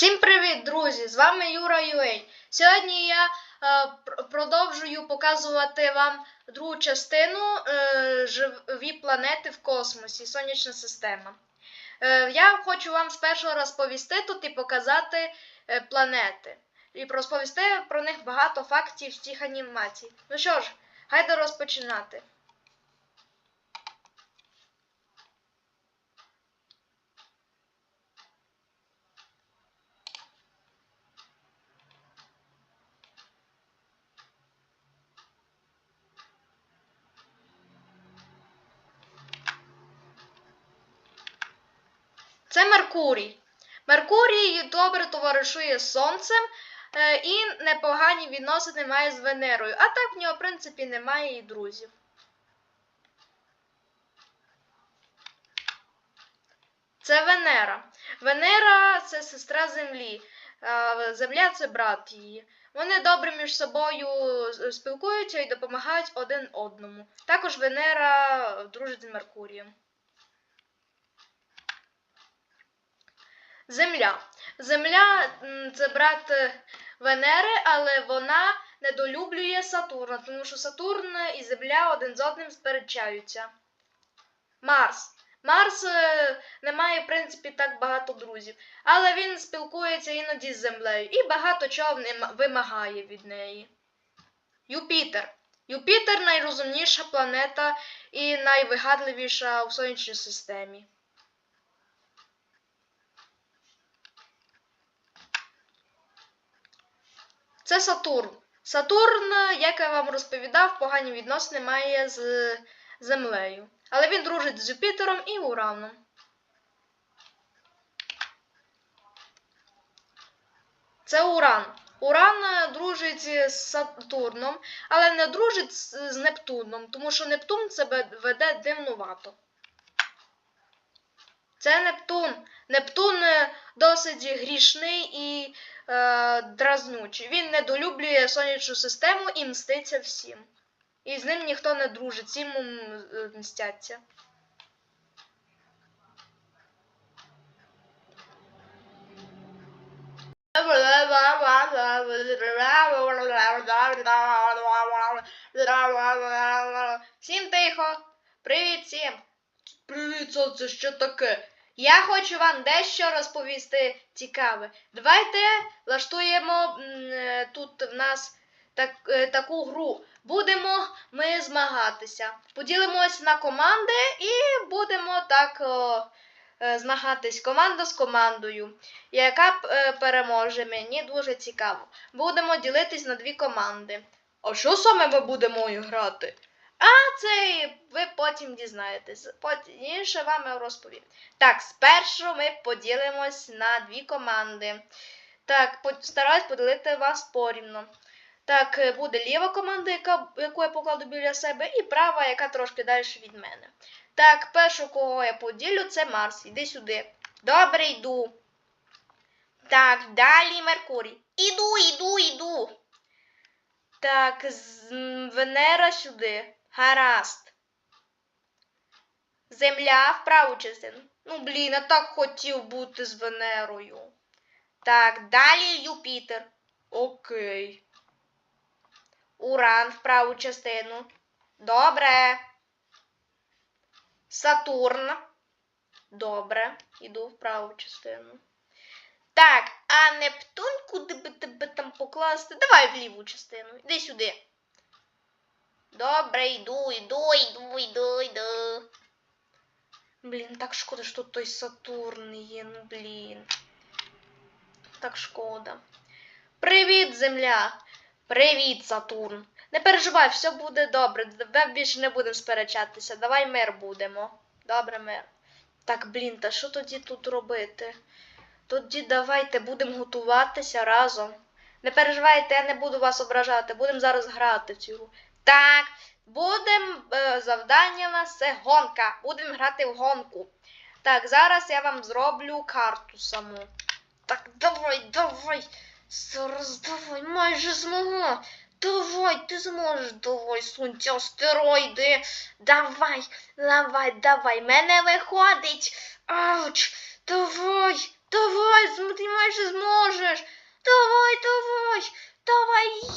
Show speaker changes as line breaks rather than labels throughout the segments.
Всім привіт, друзі! З вами Юра Юей. Сьогодні я е, продовжую показувати вам другу частину е, живі планети в космосі, сонячна система. Е, я хочу вам спершу розповісти тут і показати е, планети. І розповісти про них багато фактів з цих анімацій. Ну що ж, гайде розпочинати. Це Меркурій. Меркурій добре товаришує з Сонцем е, і непогані відносини має з Венерою. А так в нього, в принципі, немає і друзів. Це Венера. Венера це сестра Землі. а Земля це брат її. Вони добре між собою е, спілкуються і допомагають один одному. Також Венера дружить з Меркурієм. Земля. Земля це брат е, Венери, але вона недолюблює Сатурна, тому що Сатурн і Земля один з одним сперечаються. Марс. Марс е, не має, в принципі, так багато друзів, але він спілкується іноді з Землею і багато чого вимагає від неї. Юпітер. Юпітер найрозумніша планета і найвигадливіша у сонячній системі. Це Сатурн. Сатурн, як я вам розповідав, погані відносини має з Землею. Але він дружить з Юпітером і Ураном. Це Уран. Уран дружить з Сатурном, але не дружить з Нептуном, тому що Нептун себе веде дивнувато. Це Нептун. Нептун е, досить грішний і е, дразнючий. Він недолюблює сонячну систему і мститься всім. І з ним ніхто не дружить, всі йому е, мстяться. Всім тихо! Привіт всім! Привіт, сонце, що таке? Я хочу вам дещо розповісти цікаве. Давайте влаштуємо е, тут в нас так, е, таку гру. Будемо ми змагатися. Поділимось на команди і будемо так о, е, змагатись команда з командою. Яка переможе, мені дуже цікаво. Будемо ділитись на дві команди. А що саме ми будемо грати? А це ви потім дізнаєтесь. Потім вам розповім. Так, спершу ми поділимось на дві команди. Так, по- стараюсь поділити вас порівно. Так, е, буде ліва команда, яка, яку я покладу біля себе, і права, яка трошки далі від мене. Так, першу, кого я поділю, це Марс. Іди сюди. Добре, йду. Так, далі Меркурій. Іду, іду, іду. Так, Венера сюди. Гаразд. Земля в праву частину. Ну, блін, я так хотів бути з Венерою. Так, далі Юпітер. Окей. Уран в праву частину. Добре. Сатурн. Добре. Іду в праву частину. Так, а Нептун, куди би тебе там покласти? Давай в ліву частину. Іди сюди. Добре, йду, йду, йду, йду, йду. Блін, так шкода, що тут той Сатурн є, ну блін. Так шкода. Привіт, Земля! Привіт, Сатурн! Не переживай, все буде добре. Давай більше не будемо сперечатися. Давай мир будемо. Добре, мир. Так, блін, та що тоді тут робити? Тоді давайте будемо готуватися разом. Не переживайте, я не буду вас ображати. Будемо зараз грати в цю гру. Так, будемо. Е, завдання у нас це гонка. Будемо грати в гонку. Так, зараз я вам зроблю карту саму. Так, давай, давай. Зараз давай, майже змогла. Давай, ти зможеш, давай, сонця, астероїди. Давай, давай, давай, мене виходить. Ауч, давай. Давай, ти майже зможеш. Давай, давай, давай.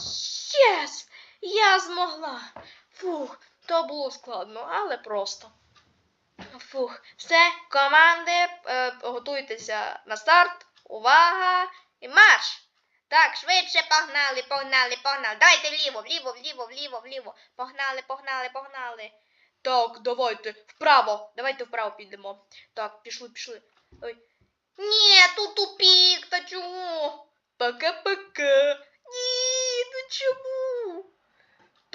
Я змогла. Фух, то було складно, але просто. Фух, все, команди, е, готуйтеся на старт. Увага і марш! Так, швидше погнали, погнали, погнали. Давайте вліво, вліво, вліво, вліво, вліво. Погнали, погнали, погнали. Так, давайте вправо. Давайте вправо підемо. Так, пішли, пішли. Ой. Ні, тут тупік, та чому? Пока-пока. Ні, ну чому?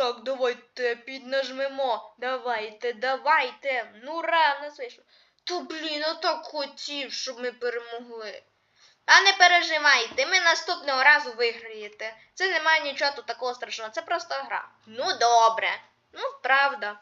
Так, давайте піднажмемо. Давайте, давайте. Ну, ра, нас вийшло. То блін, я так хотів, щоб ми перемогли. А не переживайте, ми наступного разу виграєте. Це немає нічого тут такого страшного, це просто гра. Ну добре. Ну, правда.